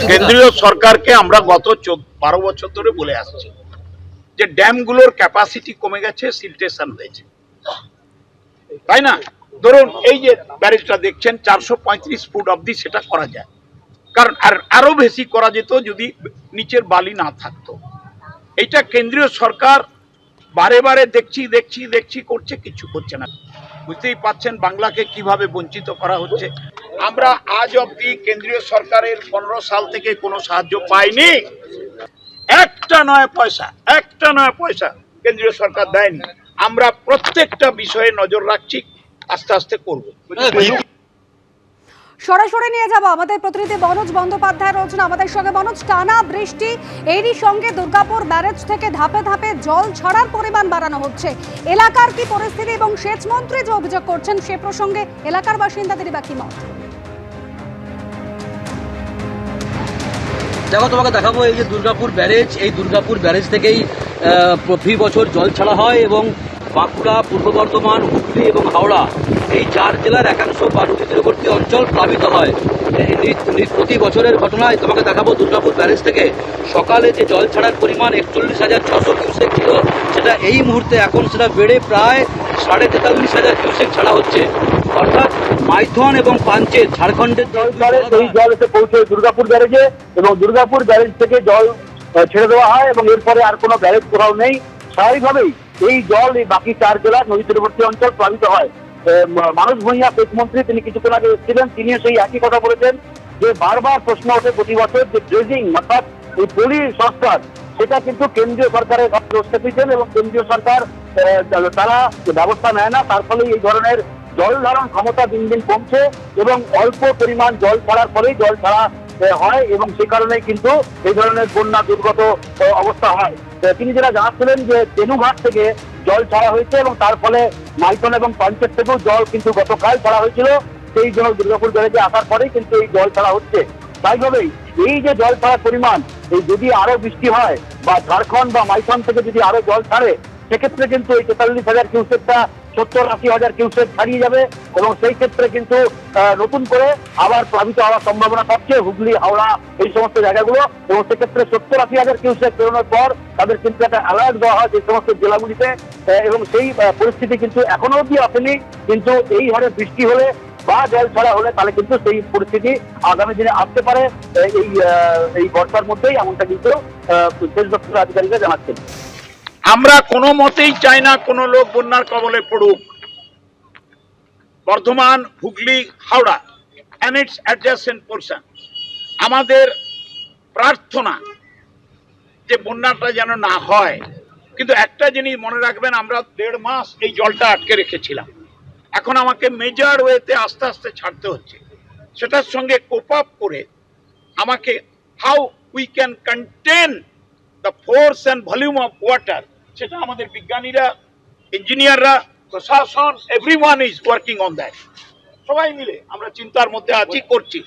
কেন্দ্রীয় সরকারকে আমরা গত বারো বছর ধরে বলে আসছি যে ড্যামগুলোর ক্যাপাসিটি কমে গেছে সিলটেশন হয়েছে। তাই না? ধরুন, এই যে ব্যারেজটা দেখছেন, চারশো পঁয়ত্রিশ ফুট অবধি সেটা করা যায়। কারণ আর আরও বেশি করা যেত যদি নিচের বালি না থাকতো। এটা কেন্দ্রীয় সরকার বারে বারে দেখছি দেখছি দেখছি করছে, কিছু করছে না। বুঝতেই পাচ্ছেন বাংলাকে কীভাবে বঞ্চিত করা হচ্ছে। আমরা আজ অব্দি কেন্দ্রীয় সরকারের পনেরো সাল থেকে কোনো সাহায্য পাইনি। একটা নয় পয়সা, একটা নয় পয়সা কেন্দ্রীয় সরকার দেয়নি। আমরা প্রত্যেকটা বিষয়ে নজর রাখছি, আস্তে আস্তে করব। সরাসরি নিয়ে যাব আমাদের প্রতিনিধি মনোজ বন্দ্যোপাধ্যায় রয়েছেন আমাদের সঙ্গে মনোজ, টানা বৃষ্টি, এরই সঙ্গে দুর্গাপুর ব্যারেজ থেকে ধাপে ধাপে জল ছড়ার পরিমাণ বাড়ানো হচ্ছে। এলাকার কি পরিস্থিতি এবং সেচ মন্ত্রী যে অভিযোগ করছেন সে প্রসঙ্গে এলাকার বাসিন্দাদেরই বাকি মত? দেখো, তোমাকে দেখাবো এই যে দুর্গাপুর ব্যারেজ। এই দুর্গাপুর ব্যারেজ থেকেই প্রতি বছর জল ছাড়া হয় এবং বাঁকুড়া, পূর্ব বর্ধমান, হুগলি এবং হাওড়া এই চার জেলার একাংশ নদী তীরবর্তী অঞ্চল প্লাবিত হয়। এই প্রতি বছরের ঘটনায় তোমাকে দেখাবো দুর্গাপুর ব্যারেজ থেকে। সকালে যে জল ছাড়ার পরিমাণ একচল্লিশ হাজার ছশো কিউসেক ছিল, সেটা এই মুহূর্তে এখন সেটা বেড়ে প্রায় সাড়ে তেতাল্লিশ হাজার কিউসেক ছাড়া হচ্ছে। অর্থাৎ মাইথন এবং পাঞ্চেত ঝাড়খণ্ডের জল সেই জল এসে পৌঁছয় দুর্গাপুর ব্যারেজে এবং দুর্গাপুর ব্যারেজ থেকে জল ছেড়ে দেওয়া হয় এবং এরপরে আর কোনো ব্যারেজ কোথাও নেই। স্বাভাবিকভাবেই এই জল এই বাকি চার জেলার নদী তীরবর্তী অঞ্চল প্লাবিত হয়। মানুষ ভূঁইয়া সেচ মন্ত্রী তিনি কিছুক্ষণ আগে এসেছিলেন, তিনিও সেই একই কথা বলেছেন যে বারবার প্রশ্ন ওঠে প্রতি বছর যে ড্রেজিং অর্থাৎ এই পলি সংস্কার, সেটা কিন্তু কেন্দ্রীয় সরকারের দোষটা দিচ্ছেন এবং কেন্দ্রীয় সরকার তারা ব্যবস্থা নেয় না, তার ফলে এই ধরনের জল ধারণ ক্ষমতা দিন দিন কমছে এবং অল্প পরিমাণ জল ছাড়ার ফলেই জল ছাড়া হয় এবং সে কারণে কিন্তু এই ধরনের বন্যা দুর্গত অবস্থা হয়। তিনি যেটা জানাচ্ছিলেন যে তেনুঘাট থেকে জল ছাড়া হয়েছে এবং তার ফলে মাইথন এবং পঞ্চায়েত থেকেও জল কিন্তু গতকাল ছাড়া হয়েছিল। সেই জল দুর্গাপুর ব্যারেজে আসার পরেই কিন্তু এই জল ছাড়া হচ্ছে। স্বাভাবিকভাবেই এই যে জল ছাড়ার পরিমাণ, এই যদি আরও বৃষ্টি হয় বা ঝাড়খণ্ড বা মাইথন থেকে যদি আরও জল ছাড়ে, সেক্ষেত্রে কিন্তু এই তেতাল্লিশ হাজার কিউসেকটা সত্তর, আশি হাজার কিউসেক ছাড়িয়ে যাবে এবং সেই ক্ষেত্রে কিন্তু নতুন করে আবার প্লাবিত হওয়ার সম্ভাবনা থাকছে, হুগলি, হাওড়া, এই সমস্ত জায়গাগুলো। এবং সেক্ষেত্রে সত্তর, আশি হাজার কিউসেক পেরোনোর পর তাদের কিন্তু একটা অ্যালার্ট দেওয়া হয় যে সমস্ত জেলাগুলিতে এবং সেই পরিস্থিতি কিন্তু এখনও অব্দি আসেনি। কিন্তু এই হারে বৃষ্টি হলে বা জল ছাড়া হলে তাহলে কিন্তু সেই পরিস্থিতি আগামী দিনে আসতে পারে। এই এই বর্ষার মধ্যেই এমনটা কিন্তু সেচ দপ্তরের আধিকারিকরা জানাচ্ছেন। আমরা কোনো মতেই চাই না কোনো লোক বন্যার কবলে পড়ুক। Bardhaman, Hooghly, Howrah and its adjacent portion আমাদের প্রার্থনা যে বন্যাটা যেন না হয়। কিন্তু একটা জিনিস মনে রাখবেন, আমরা দেড় মাস এই জলটা আটকে রেখেছিলাম। এখন আমাকে মেজর ওয়েতে আস্তে আস্তে ছাড়তে হচ্ছে। সেটার সঙ্গে কোপ আপ করে আমাকে how we can contain the force and volume of water সেটা আমাদের বিজ্ঞানীরা, ইঞ্জিনিয়াররা, প্রশাসন every one is working on that সবাই মিলে আমরা চিন্তার মধ্যে আছি, করছি।